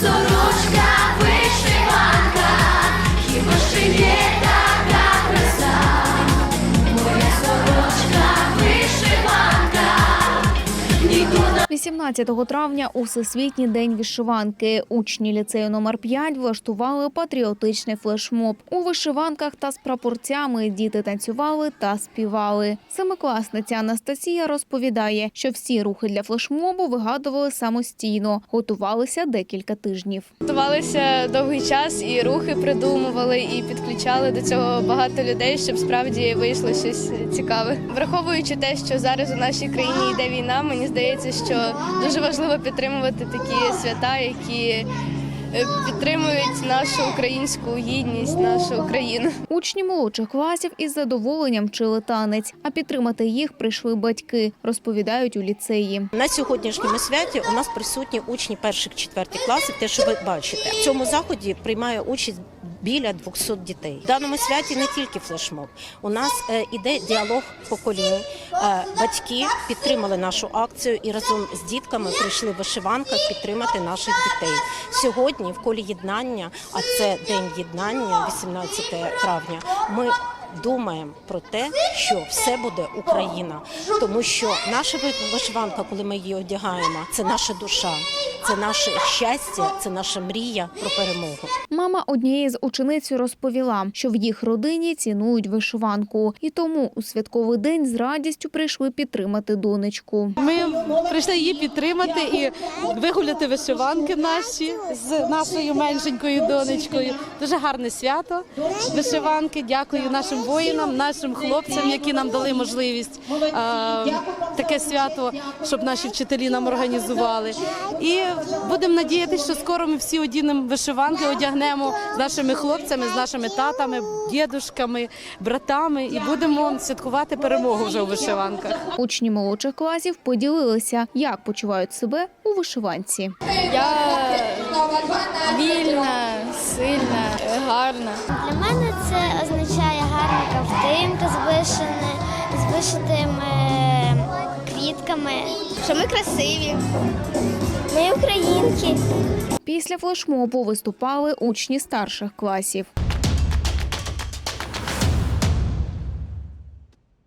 solo 18 травня у Всесвітній день вишиванки учні ліцею номер 5 влаштували патріотичний флешмоб. У вишиванках та з прапорцями діти танцювали та співали. Семикласниця Анастасія розповідає, що всі рухи для флешмобу вигадували самостійно, готувалися декілька тижнів. Готувалися довгий час і рухи придумували, і підключали до цього багато людей, щоб справді вийшло щось цікаве. Враховуючи те, що зараз у нашій країні йде війна, мені здається, що дуже важливо підтримувати такі свята, які е, підтримують нашу українську гідність, нашу Україну. Учні молодших класів із задоволенням вчили танець, а підтримати їх прийшли батьки, розповідають у ліцеї. На сьогоднішньому святі у нас присутні учні перших четвертих класів. Те, що ви бачите, в цьому заході приймає участь. Біля 200 дітей в даному святі не тільки флешмоб. У нас е, іде діалог поколінь. Е, батьки підтримали нашу акцію і разом з дітками прийшли в вишиванках підтримати наших дітей. Сьогодні в колі єднання, а це день єднання, 18 травня. Ми думаємо про те, що все буде Україна, тому що наша вишиванка, коли ми її одягаємо, це наша душа, це наше щастя, це наша мрія про перемогу. Мама однієї з учениць розповіла, що в їх родині цінують вишиванку, і тому у святковий день з радістю прийшли підтримати донечку. Ми прийшли її підтримати і вигуляти вишиванки наші з нашою меншенькою донечкою. Дуже гарне свято. Вишиванки. Дякую нашим воїнам, нашим хлопцям, які нам дали можливість е, таке свято, щоб наші вчителі нам організували. І будемо надіятися, що скоро ми всі одінемо вишиванки, одягнемо з нашими хлопцями, з нашими татами, дідушками, братами і будемо святкувати перемогу вже у вишиванках. Учні молодших класів поділилися, як почувають себе у вишиванці. Я вільна, сильна, гарна. Для мене це означає гарна ковтинка з вишини, з вишитими квітками. Що ми красиві. Ми українки. Після флешмобу виступали учні старших класів.